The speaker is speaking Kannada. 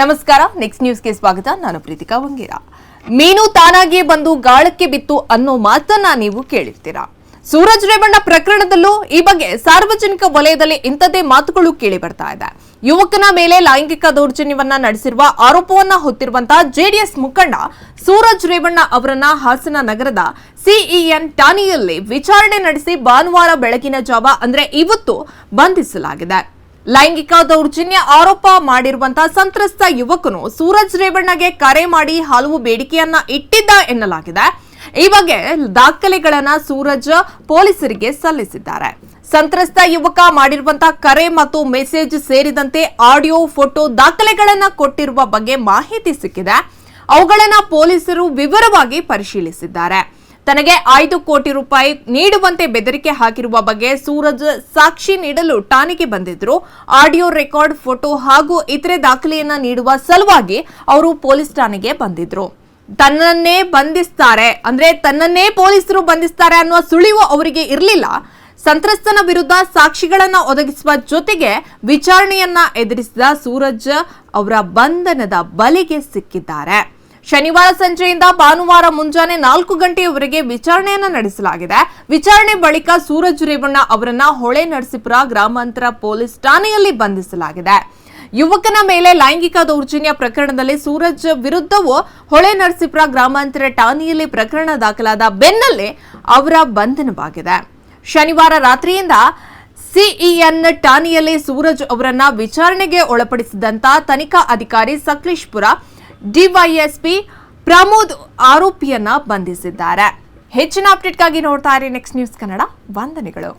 ನಮಸ್ಕಾರ. ನೆಕ್ಸ್ಟ್ ನ್ಯೂಸ್ಗೆ ಸ್ವಾಗತ. ನಾನು ಪ್ರೀತಿಕಾ ವಂಗೇರ. ಮೀನು ತಾನಾಗಿಯೇ ಬಂದು ಗಾಳಕ್ಕೆ ಬಿತ್ತು ಅನ್ನೋ ಮಾತನ್ನ ನೀವು ಕೇಳಿರ್ತೀರಾ? ಸೂರಜ್ ರೇವಣ್ಣ ಪ್ರಕರಣದಲ್ಲೂ ಈ ಬಗ್ಗೆ ಸಾರ್ವಜನಿಕ ವಲಯದಲ್ಲಿ ಇಂಥದ್ದೇ ಮಾತುಗಳು ಕೇಳಿ ಬರ್ತಾ ಇದೆ. ಯುವಕನ ಮೇಲೆ ಲೈಂಗಿಕ ದೌರ್ಜನ್ಯವನ್ನ ನಡೆಸಿರುವ ಆರೋಪವನ್ನ ಹೊತ್ತಿರುವಂತಹ ಜೆಡಿಎಸ್ ಮುಖಂಡ ಸೂರಜ್ ರೇವಣ್ಣ ಅವರನ್ನ ಹಾಸನ ನಗರದ ಸಿಇಎನ್ ಠಾಣೆಯಲ್ಲಿ ವಿಚಾರಣೆ ನಡೆಸಿ ಭಾನುವಾರ ಬೆಳಗಿನ ಜಾವ ಅಂದ್ರೆ ಇವತ್ತು ಬಂಧಿಸಲಾಗಿದೆ. ಲೈಂಗಿಕ ದೌರ್ಜನ್ಯ ಆರೋಪ ಮಾಡಿರುವಂತಹ ಸಂತ್ರಸ್ತ ಯುವಕನು ಸೂರಜ್ ರೇವಣ್ಣಗೆ ಕರೆ ಮಾಡಿ ಹಲವು ಬೇಡಿಕೆಯನ್ನ ಇಟ್ಟಿದ್ದ ಎನ್ನಲಾಗಿದೆ. ಈ ಬಗ್ಗೆ ದಾಖಲೆಗಳನ್ನ ಸೂರಜ್ ಪೊಲೀಸರಿಗೆ ಸಲ್ಲಿಸಿದ್ದಾರೆ. ಸಂತ್ರಸ್ತ ಯುವಕ ಮಾಡಿರುವಂತಹ ಕರೆ ಮತ್ತು ಮೆಸೇಜ್ ಸೇರಿದಂತೆ ಆಡಿಯೋ, ಫೋಟೋ ದಾಖಲೆಗಳನ್ನ ಕೊಟ್ಟಿರುವ ಬಗ್ಗೆ ಮಾಹಿತಿ ಸಿಕ್ಕಿದೆ. ಅವುಗಳನ್ನ ಪೊಲೀಸರು ವಿವರವಾಗಿ ಪರಿಶೀಲಿಸಿದ್ದಾರೆ. ತನಗೆ ಐದು ಕೋಟಿ ರೂಪಾಯಿ ನೀಡುವಂತೆ ಬೆದರಿಕೆ ಹಾಕಿರುವ ಬಗ್ಗೆ ಸೂರಜ್ ಸಾಕ್ಷಿ ನೀಡಲು ಠಾಣೆಗೆ ಬಂದಿದ್ರು. ಆಡಿಯೋ ರೆಕಾರ್ಡ್, ಫೋಟೋ ಹಾಗೂ ಇತರೆ ದಾಖಲೆಯನ್ನ ನೀಡುವ ಸಲುವಾಗಿ ಅವರು ಪೊಲೀಸ್ ಠಾಣೆಗೆ ಬಂದಿದ್ರು. ತನ್ನನ್ನೇ ಬಂಧಿಸ್ತಾರೆ ಅಂದ್ರೆ ತನ್ನನ್ನೇ ಪೊಲೀಸರು ಬಂಧಿಸ್ತಾರೆ ಅನ್ನುವ ಸುಳಿವು ಅವರಿಗೆ ಇರಲಿಲ್ಲ. ಸಂತ್ರಸ್ತನ ವಿರುದ್ಧ ಸಾಕ್ಷಿಗಳನ್ನ ಒದಗಿಸುವ ಜೊತೆಗೆ ವಿಚಾರಣೆಯನ್ನ ಎದುರಿಸಿದ ಸೂರಜ್ ಅವರ ಬಂಧನದ ಬಲಿಗೆ ಸಿಕ್ಕಿದ್ದಾರೆ. ಶನಿವಾರ ಸಂಜೆಯಿಂದ ಭಾನುವಾರ ಮುಂಜಾನೆ ನಾಲ್ಕು ಗಂಟೆಯವರೆಗೆ ವಿಚಾರಣೆಯನ್ನು ನಡೆಸಲಾಗಿದೆ. ವಿಚಾರಣೆ ಬಳಿಕ ಸೂರಜ್ ರೇವಣ್ಣ ಅವರನ್ನ ಹೊಳೆ ನರಸೀಪುರ ಗ್ರಾಮಾಂತರ ಪೊಲೀಸ್ ಠಾಣೆಯಲ್ಲಿ ಬಂಧಿಸಲಾಗಿದೆ. ಯುವಕನ ಮೇಲೆ ಲೈಂಗಿಕ ದೌರ್ಜನ್ಯ ಪ್ರಕರಣದಲ್ಲಿ ಸೂರಜ್ ವಿರುದ್ಧವೂ ಹೊಳೆ ನರಸೀಪುರ ಗ್ರಾಮಾಂತರ ಠಾಣೆಯಲ್ಲಿ ಪ್ರಕರಣ ದಾಖಲಾದ ಬೆನ್ನಲ್ಲೇ ಅವರ ಬಂಧನವಾಗಿದೆ. ಶನಿವಾರ ರಾತ್ರಿಯಿಂದ ಸಿಇಎನ್ ಠಾಣೆಯಲ್ಲಿ ಸೂರಜ್ ಅವರನ್ನ ವಿಚಾರಣೆಗೆ ಒಳಪಡಿಸಿದಂತ ತನಿಖಾ ಅಧಿಕಾರಿ ಸಕಲೇಶ್ಪುರ ಡಿವೈಎಸ್ಪಿ ಪ್ರಮೋದ್ ಆರೋಪಿಯನ್ನ ಬಂಧಿಸಿದ್ದಾರೆ. ಹೆಚ್ಚಿನ ಅಪ್ಡೇಟ್ಗಾಗಿ ನೋಡ್ತಾ ಇರಿ ನೆಕ್ಸ್ಟ್ ನ್ಯೂಸ್ ಕನ್ನಡ ವಂದನೆಗಳು.